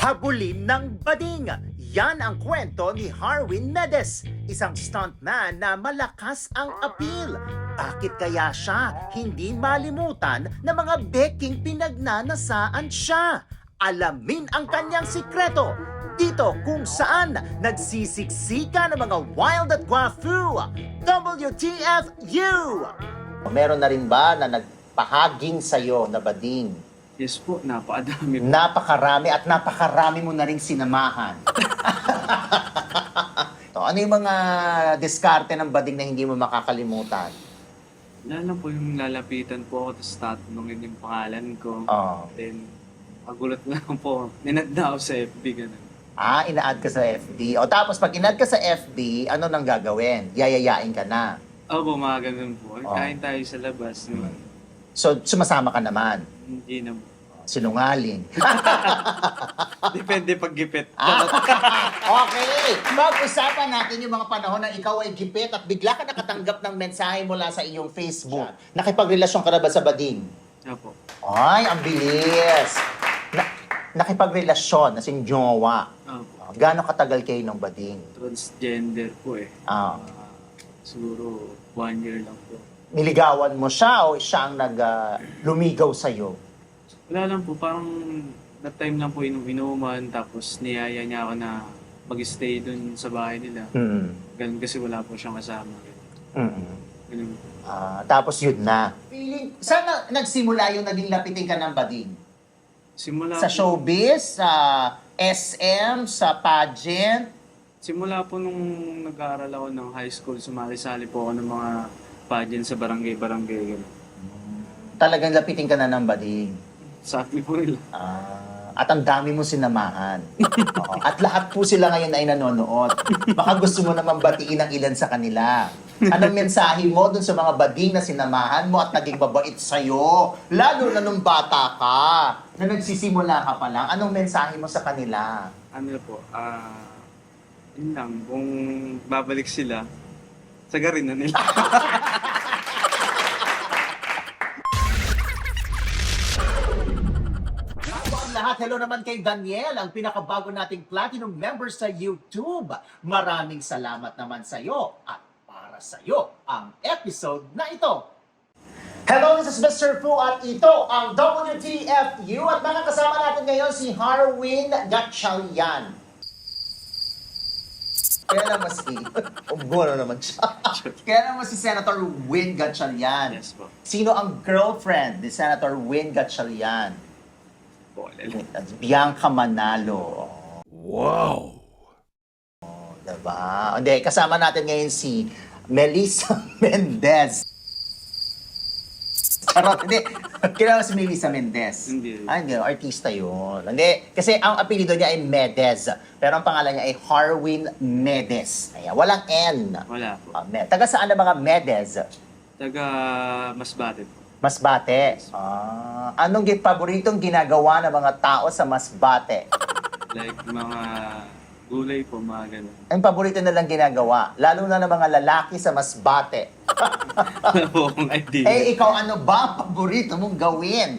Habulin ng bading. Yan ang kwento ni Harwin Medes, isang stuntman na malakas ang appeal. Bakit kaya siya hindi malimutan ng mga beking pinagnanasaan siya? Alamin ang kanyang sikreto dito kung saan nagsisiksika ng mga wild at guafu. WTFU! Meron na rin ba na nagpahaging sa'yo na bading? Yes po, napakadami po. Napakarami at napakarami mo na rin sinamahan. to, ano yung mga diskarte ng bading na hindi mo makakalimutan? Lang po yung lalapitan po ako, tapos tatanungin yung pangalan ko. Oh. Then, pagulat na lang po, ninad na ako sa FB, ganun. Ah, ina-add ka sa FB. O tapos pag in-add ka sa FB, ano nang gagawin? Yayayain ka na. Opo, mga ganun po. Oh. Kain tayo sa labas. naman. So, sumasama ka naman. Hindi na Sinungaling. Depende pag gipit. Ah, okay. Pag-usapan natin yung mga panahon na ikaw ay gipit at bigla ka nakatanggap ng mensahe mula sa iyong Facebook. Nakipagrelasyon ka na ba sa bading? Opo. Ay, ang bilis. Na, nakipagrelasyon, as in jowa. Opo. Gano'ng katagal kayo ng bading? Transgender po eh. Ah, Ah, siguro one year lang po. niligawan mo siya o siya ang nag, ah, lumigaw sa'yo? Wala lang po, parang that time lang po inom-inuman, tapos niyaya niya ako na mag-stay dun sa bahay nila. Hmm. Ganun kasi wala po siyang kasama. Mm-mm. Ganun. Ah, tapos yun na. Feeling, saan na, nagsimula yung naging lapitin ka ng bading? Simula Sa po- showbiz, sa SM, sa pageant? Simula po nung nag-aaral ako ng high school, sumali-sali po ako ng mga pageant sa barangay-barangay. ganun. Talagang lapitin ka na ng bading. Sabi po nila. Ah, at ang dami mo sinamahan. Oo. At lahat po sila ngayon ay nanonood. Baka gusto mo naman batiin ang ilan sa kanila. Anong mensahe mo dun sa mga bading na sinamahan mo at naging mabait sa'yo? Lalo na nung bata ka, na nagsisimula ka pa lang. Anong mensahe mo sa kanila? Ano po, ah... yun lang, kung babalik sila, sagarin na nila. hello naman kay Daniel, ang pinakabago nating platinum member sa YouTube. Maraming salamat naman sa iyo at para sa iyo ang episode na ito. Hello, this is Mr. Fu at ito ang WTFU at makakasama natin ngayon si Harwin Gatchalian. Kaya naman si... Umburo naman siya. Kaya naman si Senator Win Gatchalian. yes po. Sino ang girlfriend ni Senator Win Gatchalian? Po lalo. Bianca Manalo. Wow! Diba? Hindi, kasama natin ngayon si Melissa Mendez. Charot, hindi. Kilala si Melissa Mendez. Hindi. Ah, hindi. Artista yun. Hindi. Kasi ang apelido niya ay Medez. Pero ang pangalan niya ay Harwin Medes. Ayan, walang N. Wala po. Ah, Med- Taga saan ang mga Medez? Taga Masbate po. Masbate. Ah, anong gi- paboritong ginagawa ng mga tao sa Masbate? Like mga gulay po, mga ganun. Ang paborito nilang ginagawa, lalo na ng mga lalaki sa Masbate. Wala po akong idea. Eh, ikaw ano ba ang paborito mong gawin?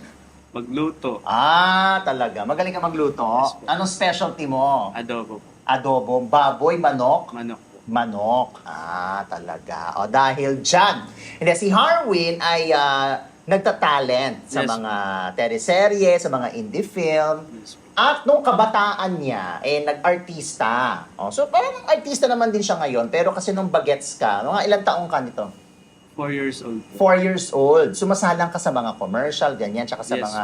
Magluto. Ah, talaga. Magaling ka magluto? Yes po. Anong specialty mo? Adobo po. Adobo, baboy, manok? Manok po. Manok. Ah, talaga. O dahil dyan. Hindi, si Harwin ay ah, nagtatalent sa Yes. mga teleserye, sa mga indie film. Yes. At nung kabataan niya, eh, nag-artista. Oh, so, parang artista naman din siya ngayon. Pero kasi nung bagets ka, mga ilang taong ka nito? Four years old. Four years old. Sumasalang ka sa mga commercial, ganyan, tsaka sa Yes. mga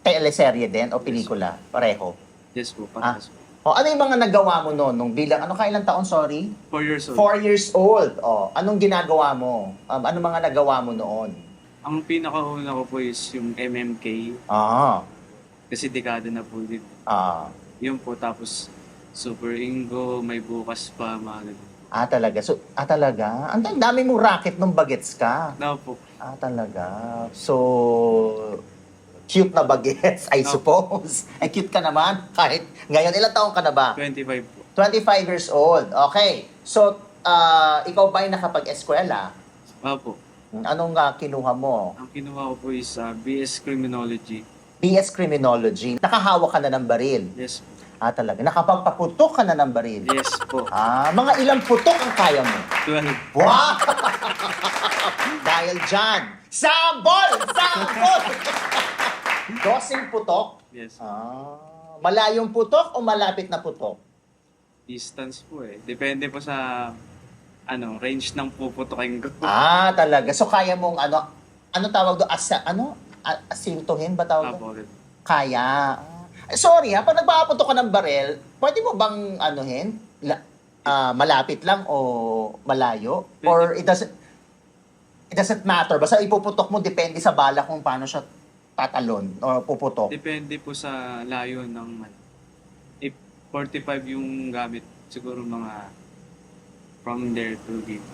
teleserye din o pelikula. Pareho. Yes po, Ah. parehas po. O, ano yung mga nagawa mo noon? Nung bilang, ano ka ilang taon, sorry? Four years old. Four years old. O, anong ginagawa mo? Um, ano mga nagawa mo noon? Ang pinakauna ko po is yung MMK. Ah, Kasi dekada na po din. ah, Yun po, tapos Super Ingo, may bukas pa, mga ganun. ah, talaga. So, ah, talaga? Ang ang dami mong racket nung bagets ka. Now po, Ah, talaga. So, cute na bagets, I No. suppose. Ay, cute ka naman. Kahit ngayon, ilang taong ka na ba? 25 po. 25 years old. Okay. So, ah, ikaw ba ay nakapag-eskwela? Opo. Anong ah, kinuha mo? Ang kinuha ko po is ah, BS Criminology. BS Criminology. Nakahawak ka na ng baril. Yes po. Ah, talaga. Nakapagpaputok ka na ng baril. Yes po. Ah, mga ilang putok ang kaya mo? 12. Wow! Dahil dyan, sambol! Sambol! Dosing putok. Yes. Ah, malayong putok o malapit na putok? Distance po eh. Depende po sa ano, range ng puputokin ko. Ah, talaga. So kaya mong ano, ano tawag doon? Asa, ano? A- asintuhin ba tawag doon? Apo, Kaya. Ah, sorry ha, pag nagpapaputok ka ng barel, pwede mo bang anuhin? La, ah, malapit lang o malayo? Or it doesn't it doesn't matter. Basta ipuputok mo depende sa bala kung paano siya tatalon o puputok. Depende po sa layo ng ano. If 45 yung gamit, siguro mga from there to dito.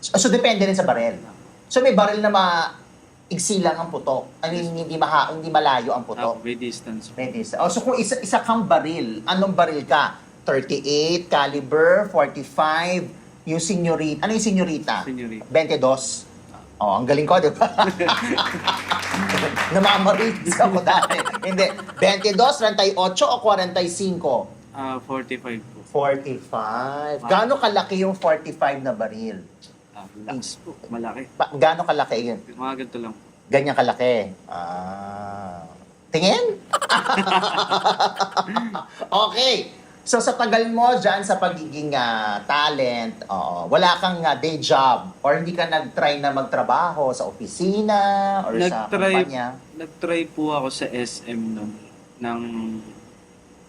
So, so depende rin sa barel. So may baril na maigsi lang ang putok. I mean, hindi, maha, hindi malayo ang putok. may distance. po. Pwede. Oh, so kung isa, isa kang baril, anong baril ka? 38, caliber, 45, yung senyorita. Ano yung senyorita? Senyorita. 22. Oh, ang galing ko, di ba? Namamariz ako dati. Hindi. 22, 38 o 45? Ah, 45 po. 45. Gaano kalaki yung 45 na baril? Ah, po. Malaki. Ba- gaano kalaki yun? Mga ganito lang po. Ganyan kalaki. Ah. Tingin? okay. So sa tagal mo dyan sa pagiging ah, talent, oo, wala kang ah, day job or hindi ka nag-try na magtrabaho sa opisina or sa Nag-try- kumpanya? Nag-try po ako sa SM noon ng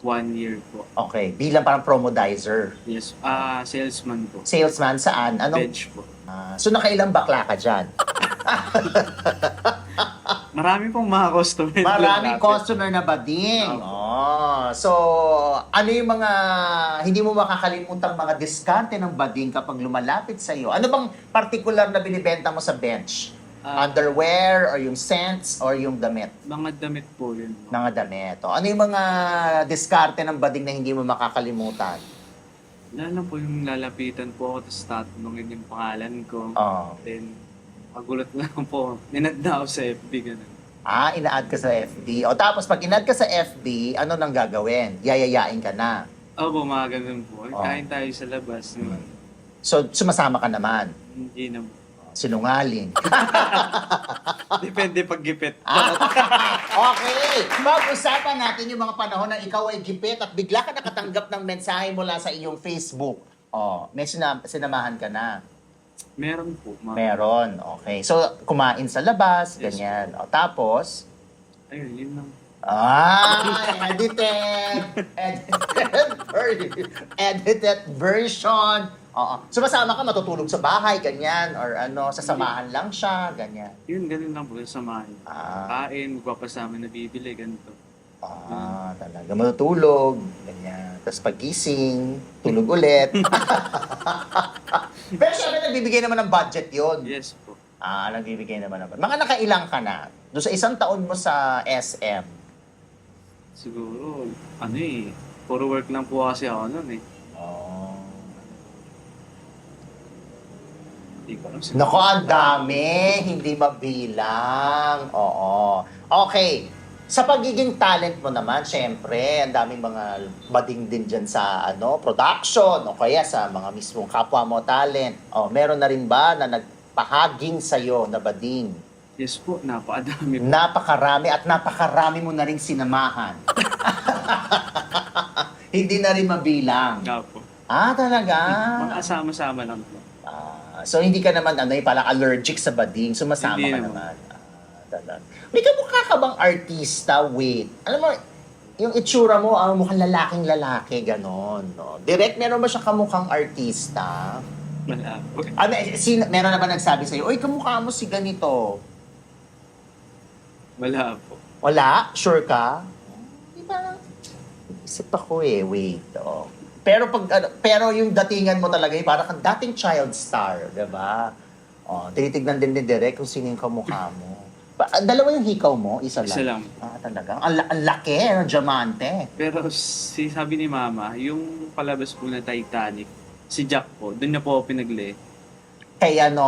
one year po. Okay, bilang parang promodizer. Yes. Ah, salesman po. Salesman saan? Anong, Bench po. Ah, so nakailang bakla ka dyan? Marami pong mga customer. na Maraming lumapit. customer na bading. Opo. Oh, so ano yung mga hindi mo makakalimutang mga diskarte ng bading kapag lumalapit sa iyo? Ano bang particular na binibenta mo sa bench? Ah. Underwear or yung scents or yung damit? Mga damit po yun. Mga damit. O, ano yung mga diskarte ng bading na hindi mo makakalimutan? Lalo po yung lalapitan po ako tapos tatanungin yung pangalan ko. Oh. Then, magulat na lang po. Ninad na ako sa FB ganun. Ah, ina-add ka sa FB. O tapos pag in-add ka sa FB, ano nang gagawin? Yayayain ka na. Opo, mga ganun po. Oh. Kain tayo sa labas. So, sumasama ka naman. Hindi na. Sinungaling. Depende pag gipit. Okay. Pag-usapan natin yung mga panahon na ikaw ay gipit at bigla ka nakatanggap ng mensahe mula sa iyong Facebook. Oh, may sinam- sinamahan ka na. Meron po. Mga, Meron. Okay. So, kumain sa labas, Yes. ganyan. O, tapos, Ayun, yun lang. ah, edited. Edited, ver- edited version. Oo. Sumasama ka, matutulog sa bahay, ganyan. Or ano, sasamahan lang siya, ganyan. Yun, ganun lang po. Samahan. Ah. Kain, magpapasama na bibili, ganito. Ah, talaga. Matutulog, ganyan. Tapos pagising, tulog ulit. Pero syempre, nagbibigay naman ng budget yon. Yes po. Ah, nagbibigay naman ng Mga nakailang ka na? Doon sa isang taon mo sa SM. Siguro, ano eh, puro work lang po kasi ako nun eh. Hindi ko alam. Nako, ang dami. Hindi mabilang. Oo. Okay. Sa pagiging talent mo naman, syempre, ang daming mga bading din dyan sa ano, production o kaya sa mga mismong kapwa mo talent. O, meron na rin ba na nagpahaging sa'yo na bading? Yes po, napakadami. Napakarami at napakarami mo na rin sinamahan. Hindi na rin mabilang. Nga po. Ah, talaga? Mga sama-sama lang po. Ah, so hindi ka naman ano, parang allergic sa bading, sumasama Hindi ka naman. naman. Ah, talaga. May kamukha ka bang artista? Wait. Alam mo, yung itsura mo, ah, mukhang lalaking lalaki, ganon. No? Direct, meron ba siya kamukhang artista? Wala po. Ah, may, sin, meron na ba nagsabi sa'yo, Uy, kamukha mo si ganito? Wala po. Wala? Sure ka? Hindi parang, isip ako eh, wait. Oh. Pero pag ano, pero yung datingan mo talaga, eh, parang kang dating child star, 'di ba? Oh, tinitignan din ni Derek kung sino yung kamukha mo. Ba, ah, dalawa yung hikaw mo, isa lang. Isa lang. Ah, talaga. Ang, la- ang laki, ang diamante. Pero si sabi ni Mama, yung palabas po na Titanic, si Jack po, doon na po ako pinagli. Kay ano,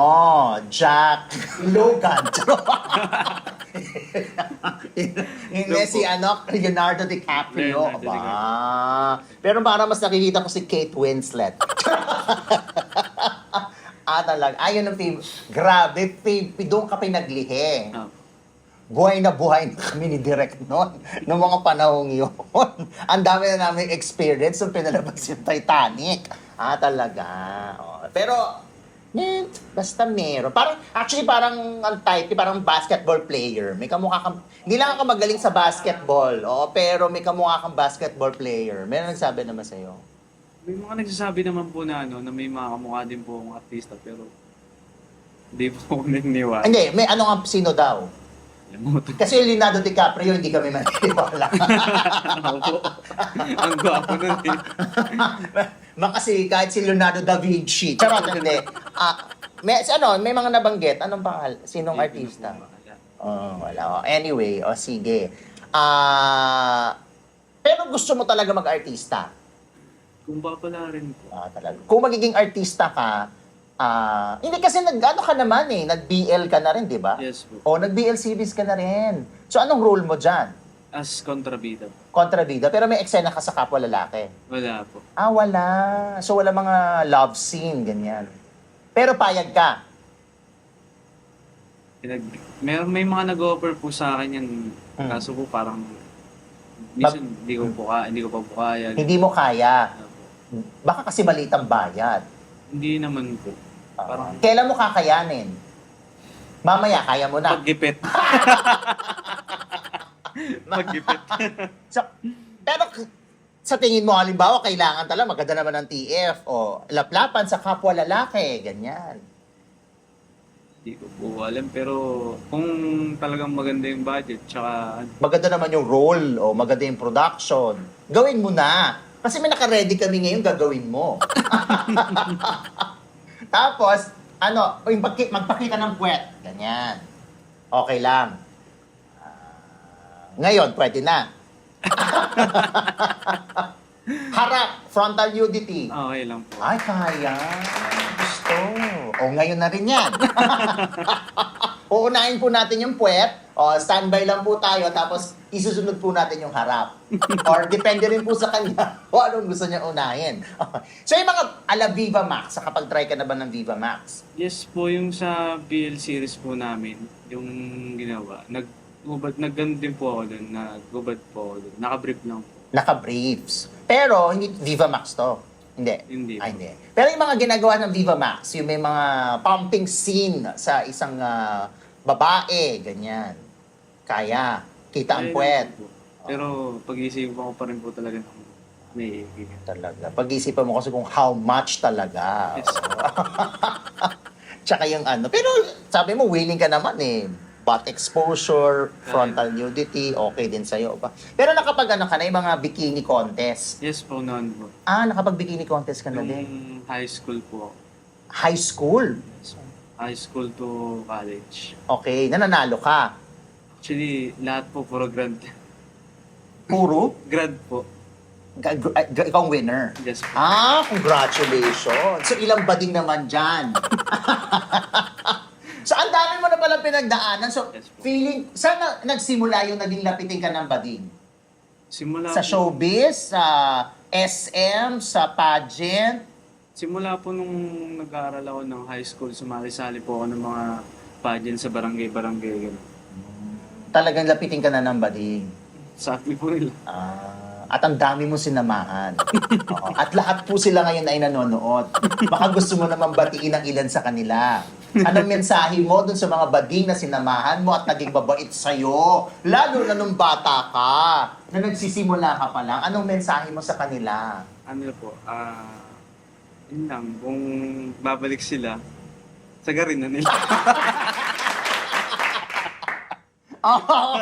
Jack Logan. Hindi si ano, Leonardo DiCaprio. Leonardo Aba. Pero parang mas nakikita ko si Kate Winslet. ah, talaga. Ayun ang film. Grabe, film. Doon ka pinaglihi. Ah, Buhay na buhay na kami ni Direk noon. Noong mga panahong yun. ang dami na namin experience nung pinalabas yung Titanic. Ah, talaga. Oh. Pero, eh, basta meron. Parang, actually, parang ang type, parang basketball player. May kamukha kang, hindi lang ako magaling sa basketball, oh, pero may kamukha kang basketball player. Meron nagsabi naman sa'yo. may mga nagsasabi naman po na ano, na may mga kamukha din po akong artista, pero hindi po ako naniniwala. Hindi, may ano nga, sino daw? Limutan Kasi Leonardo DiCaprio, hindi kami maniniwala. Ang gwapo nun eh. Ma kasi kahit si Leonardo da Vinci. Charot, hindi. Ah, may, ano, may mga nabanggit. Anong pangal? Sinong artista? Oh, wala. Oh, Anyway, o oh, sige. Ah, pero gusto mo talaga mag-artista? Kung papala rin po. Ah, talaga. Kung magiging artista ka, ah, hindi kasi nag ano ka naman eh, nag-BL ka na rin, di ba? Yes po. O nag-BL series ka na rin. So anong role mo dyan? As kontrabida po. Kontrabida, pero may eksena ka sa kapwa lalaki. Wala po. Ah, wala. So, wala mga love scene, ganyan. Pero payag ka. Pinag, may, may mga nag-offer po sa akin yan. Hmm. Kaso po parang minsan hindi ko po kaya, hindi ko pa po kaya. Hindi mo kaya. Ano po. Baka kasi malitang bayad. Hindi naman po. Parang Kailan mo kakayanin? Mamaya, kaya mo na. paggipit. paggipit. So, pero k- sa tingin mo, halimbawa, kailangan talaga maganda naman ng TF o laplapan sa kapwa lalaki, ganyan. Hindi ko po alam. Pero kung talagang maganda yung budget, tsaka Maganda naman yung role o maganda yung production. Gawin mo na. Kasi may naka-ready kami ngayon, gagawin mo. Tapos, ano, yung pagki- magpakita ng puwet. Ganyan. Okay lang. Ah, ngayon, pwede na. Harap, frontal nudity. okay lang po. Ay, kaya. Gusto. O, ngayon na rin yan. Uunahin po natin yung puwet. O, standby lang po tayo. Tapos, isusunod po natin yung harap. Or, depende rin po sa kanya kung anong gusto niya unahin. so, yung mga ala Viva Max, kapag try ka na ba ng Viva Max? Yes po, yung sa BL series po namin, yung ginawa, nag gubad, nag din po ako doon, nagubad po ako doon. Nakabrief lang po. Naka-briefs. Pero, hindi Viva Max to. Hindi. Hindi. Ay, hindi. Pero yung mga ginagawa ng Viva Max, yung may mga pumping scene sa isang ah, babae, ganyan. Kaya. Kita ang Ayun puwet. Pero pag-iisipan ko pa rin po talaga ng may Talaga. Pag-isipan mo kasi kung how much talaga. Yes. Tsaka yung ano. Pero sabi mo, willing ka naman eh. Butt exposure, frontal nudity, okay din sa'yo. ba? Pero nakapag ano ka na, yung mga bikini contest. Yes po noon po. Ah, nakapag bikini contest ka na din. Nung high school po. High school. High school to college. Okay, nananalo ka. Actually, lahat po puro grad. Puro? grad po. Ga- ikaw ang winner. Yes po. Ah, congratulations. So, ilang bading naman dyan? so, ang dami mo na palang pinagdaanan. So, Yes po. feeling, saan na, nagsimula yung naging lapitin ka ng bading? Simula Sa po, showbiz, sa SM, sa pageant? Simula po nung nag-aaral ako ng high school, sumali-sali po ako ng mga pageant sa barangay-barangay. ganun. Talagang lapitin ka na ng bading. Sabi po nila. Ah, at ang dami mo sinamahan. Oo. At lahat po sila ngayon ay nanonood. Baka gusto mo naman batiin ang ilan sa kanila. Anong mensahe mo dun sa mga bading na sinamahan mo at naging mabait sa'yo? Lalo na nung bata ka, na nagsisimula ka pa lang. Anong mensahe mo sa kanila? Ano po, ah, yun lang, kung babalik sila, sagarin na nila. Oh.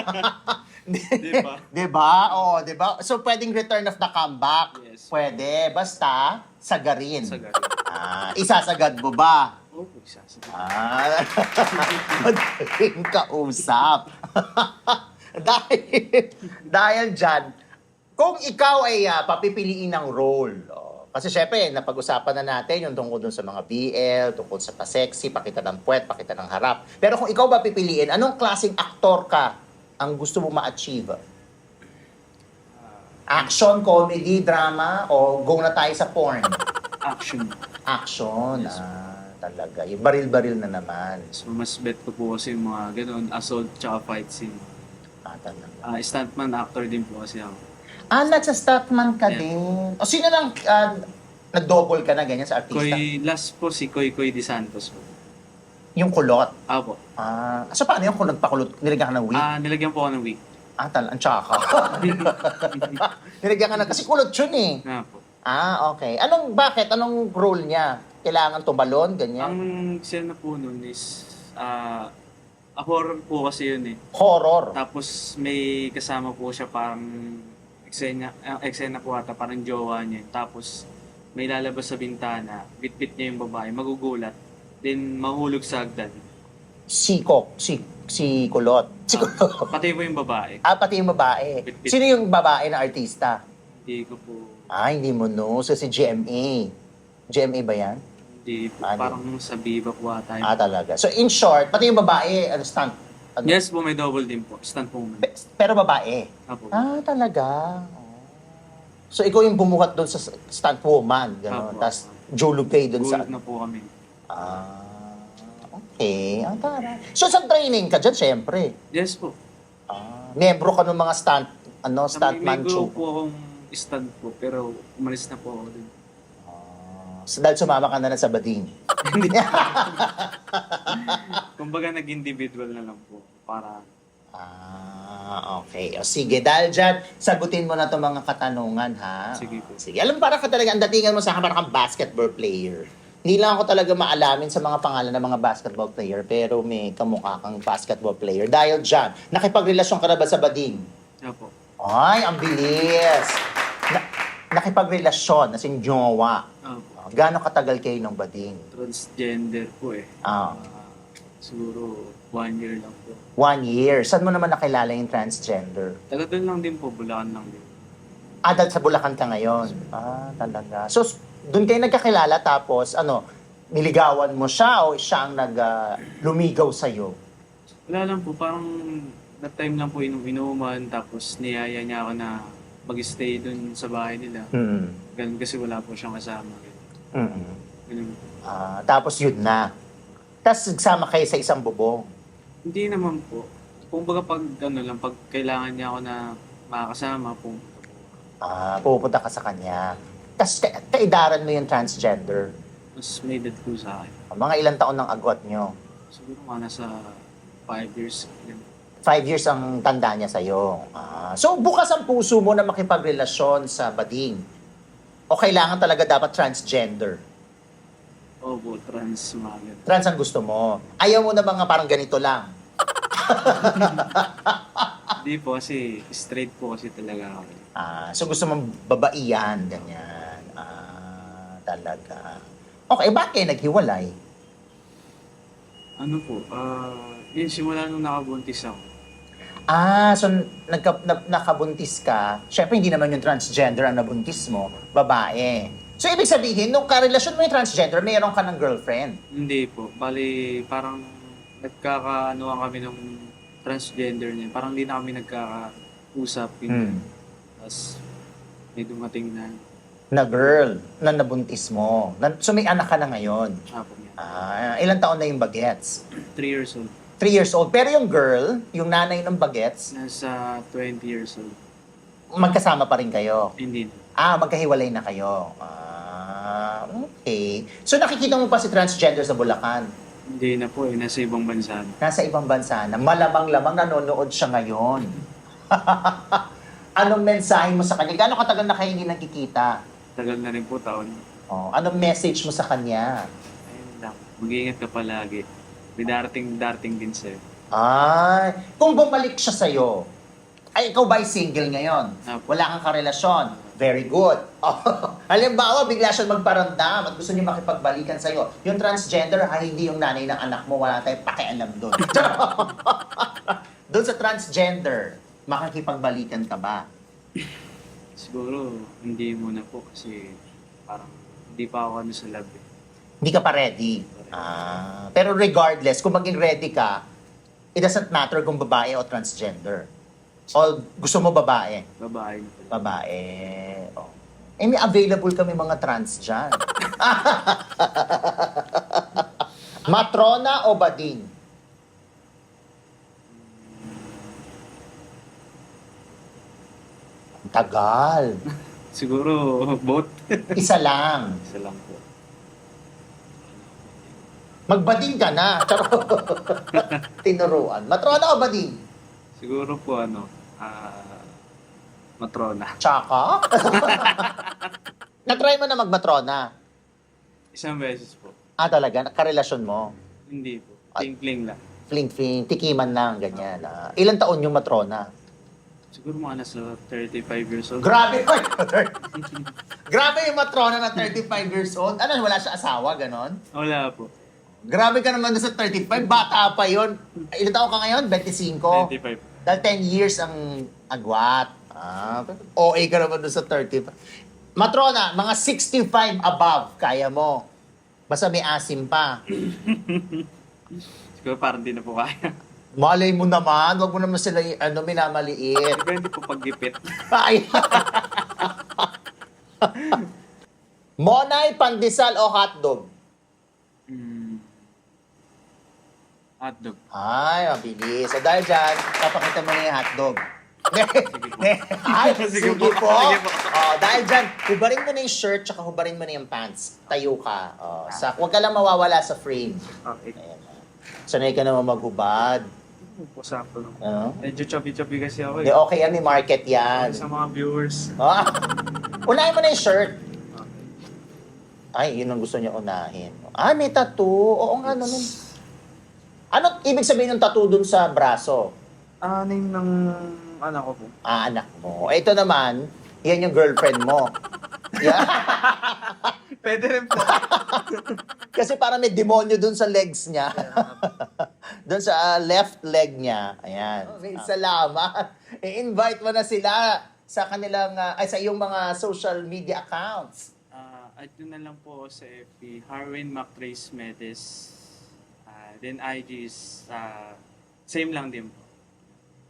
Di ba? Di ba? Oo, di ba? So, pwedeng return of the comeback. Yes. Pwede. Basta, sagarin. Sagarin. Ah, isasagad mo ba? Isa. Sige. Ah, madaling kausap. dahil, dahil dyan, kung ikaw ay ah, papipiliin ng role, oh, kasi syempre, napag-usapan na natin yung tungkol dun sa mga BL, tungkol sa pa-sexy, pakita ng puwet, pakita ng harap. Pero kung ikaw ba pipiliin, anong klaseng aktor ka ang gusto mo ma-achieve? Action, comedy, drama, o go na tayo sa porn? Action. Action, Yes. ah, talaga. Yung baril-baril na naman. So, mas bet ko po kasi yung mga ganun, assault tsaka fight scene. Ah, talaga. Ah, stuntman actor din po kasi ako. Ah, nasa statman ka Yeah. din. O sino lang, ah, nag-double ka na ganyan sa artista? Koy, last po si Koy Koy Di Santos po. Yung kulot. Ah po. Ah, so paano yung kung nagpakulot, nilagyan ka ng wig? Ah, nilagyan po ako ng wig. Ah, tal, ang tsaka. nilagyan ka na, kasi kulot yun eh. Ah po. Ah, okay. Anong, bakit? Anong role niya? Kailangan tumalon, ganyan? Ang sila na po nun is, ah, a horror po kasi yun eh. Horror. Tapos may kasama po siya parang eksena, uh, eksena po ata, parang jowa niya. Tapos may lalabas sa bintana, bit-bit niya yung babae, magugulat. Then mahulog sa hagdan. Si Kok, si, si Kulot. Si Kulot. Patay po yung babae. Ah, pati yung babae. Bit-bit. Sino yung babae na artista? Hindi ko po, Ah, hindi mo no. So si GMA. GMA ba yan? hindi po, Ano? parang sa Viva po ata. yun. Ah, talaga. So in short, pati yung babae, ano, stunt. Ano? Yes po, may double din po. Stunt woman. Pe- Pero babae. Apo. Ah, talaga. Oh. So ikaw yung bumuhat doon sa stunt woman, gano'n. Apo. Tapos kayo doon sa... Gulat na po kami. Ah, okay. Ah, tara. So sa training ka dyan, syempre. Yes po. Ah, membro ka ng mga stunt, ano, May, stuntman may go show. po akong stunt po, pero umalis na po ako din. Ah, dahil sumama ka na na sa bading. Kumbaga nag-individual na lang po para Ah, okay. O sige, dahil dyan, sagutin mo na itong mga katanungan, ha? Sige po. Sige. Alam mo, para ka talaga, ang datingan mo sa akin, parang kang basketball player. Hindi lang ako talaga maalamin sa mga pangalan ng mga basketball player, pero may kamukha kang basketball player. Dahil dyan, nakipagrelasyon ka na ba sa bading? Apo. Ay, ang bilis! Na, nakipagrelasyon, as in jowa. Gano'ng katagal kayo ng bading? Transgender po eh. Ah, Ah, siguro one year lang po. one year. Saan mo naman nakilala yung transgender? Taga doon lang din po, Bulacan lang din. Ah, dahil sa Bulacan ka ngayon. Ah, talaga. So, doon kayo nagkakilala tapos, ano, niligawan mo siya o siya ang nag, ah, lumigaw sa'yo? Wala lang po, parang that time lang po inom-inuman, tapos niyaya niya ako na mag-stay doon sa bahay nila. Hmm. Ganun kasi wala po siyang kasama. Mm-mm. Ganun. Ah, tapos yun na. Tapos nagsama kayo sa isang bubong. Hindi naman po. Kung baga pag ano lang, pag kailangan niya ako na makakasama po. Ah, pupunta ka sa kanya. Tapos ka- kaidaran mo yung transgender. Mas may dad po sa akin. Mga ilang taon ng agwat nyo. Siguro mga nasa 5 years. Ganun. Five years ang tanda niya sa'yo. Ah, so, bukas ang puso mo na makipagrelasyon sa bading. O kailangan talaga dapat transgender? Opo, trans mga ganun. Trans ang gusto mo. Ayaw mo na mga parang ganito lang. Hindi po kasi straight po kasi talaga ako. Ah, so gusto mong babaihan, ganyan. Ah, talaga. Okay, bakit kayo naghiwalay? Ano po, ah, yun simula nung nakabuntis ako. Ah, so nagka, na, nakabuntis ka, syempre hindi naman yung transgender ang nabuntis mo, babae. So ibig sabihin, nung karelasyon mo yung transgender, mayroon ka ng girlfriend. Hindi po, bali parang nagkakaanoan kami ng transgender niya. Parang hindi na kami nagkakausap. Hmm. Tapos may dumating na Na girl, na nabuntis mo. Na, so may anak ka na ngayon. apo niya. Ah, ilang taon na yung bagets? 3 years old. Three years old. Pero yung girl, yung nanay ng bagets, Nasa 20 years old. magkasama pa rin kayo. Hindi na. Ah, magkahiwalay na kayo. Ah, okay. So nakikita mo pa si transgender sa Bulacan. Hindi na po eh, nasa ibang bansa na. Nasa ibang bansa na malamang-lamang nanonood siya ngayon. anong mensahe mo sa kanya? Gano'ng katagal na kayo hindi nagkikita? Tagal na rin po taon. Oh, anong message mo sa kanya? Ayun lang. Mag-iingat ka palagi. May darating, darating din sa'yo. Ay, kung bumalik siya sa'yo, ay ikaw ba ay single ngayon? Apo. Wala kang karelasyon? Very good. Oh, halimbawa, bigla siya magparamdam at gusto niya makipagbalikan sa'yo. Yung transgender, ay hindi yung nanay ng anak mo, wala tayong pakialam doon. doon sa transgender, makikipagbalikan ka ba? Siguro, hindi muna po kasi parang hindi pa ako ano sa love eh. Hindi ka pa ready. Ah, pero regardless, kung maging ready ka, it doesn't matter kung babae o transgender. O gusto mo babae? Babae. Babae. Oh. Eh, may available kami mga trans dyan. Matrona o bading? Ang Tagal. Siguro, both. Isa lang. Isa lang. Magbading ka na. Charot. Tinuruan. Matrona o bading? Siguro po ano, ah, matrona. Tsaka? Na-try mo na magmatrona? Isang beses po. Ah, talaga? Karelasyon mo? Hindi po. Ay. Fling-fling lang. Fling-fling, tikiman lang, ganyan. Ah. Ilan taon yung matrona? Siguro mga nasa 35 years old. Grabe. Grabe yung matrona na 35 years old. Ano, wala siya asawa, ganon? Wala po. Grabe ka naman sa 35. Bata pa yon. Ilan taon ka ngayon? 25. 35. Dahil 10 years ang agwat. Ah, OA ka naman doon sa 35. Matrona, mga 65 above, kaya mo. Basta may asim pa. Siguro parang di na po kaya. Malay mo naman, wag mo naman sila ano, minamaliit. Depende po paggipit. Ay. Monay, pandesal o hotdog? Mm. Hotdog. Ay, mabilis. So dahil dyan, papakita mo na yung hotdog. Ay, sige, Sige po. po, sige po. Oh, dahil dyan, hubarin mo na yung shirt, tsaka hubarin mo na yung pants. Tayo ka. Oh, sa, huwag ka lang mawawala sa frame. Okay. Ayan. Sanay ka naman maghubad. Po, sakto lang. Ano? Medyo chubby-chubby kasi ako Di eh. okay yan, may market yan. Sa mga viewers. Ah. Unahin mo na yung shirt. Ay, yun ang gusto niya unahin. Ah, may tattoo. Oo nga naman. Ano ibig sabihin ng tattoo dun sa braso? Ah, name ng anak ko po. Ah, anak mo. Ito naman, yan yung girlfriend mo. Yeah. Pwede rin po. Kasi para may demonyo dun sa legs niya. dun sa ah, left leg niya. Ayan. Okay, salamat. I-invite mo na sila sa kanilang, ah, ay sa iyong mga social media accounts. Ah, at yun na lang po sa FB, Harwin Mactrace Medes. Then IG is ah, same lang din po.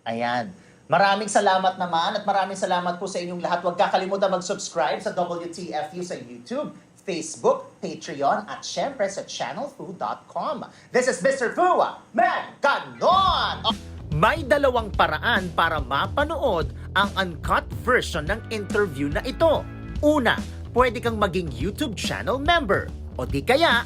Ayan. Maraming salamat naman at maraming salamat po sa inyong lahat. Huwag kakalimutan mag-subscribe sa WTFU sa YouTube, Facebook, Patreon, at syempre sa channelfu.com. This is Mr. Fu, man, ganon! May dalawang paraan para mapanood ang uncut version ng interview na ito. Una, pwede kang maging YouTube channel member. O di kaya,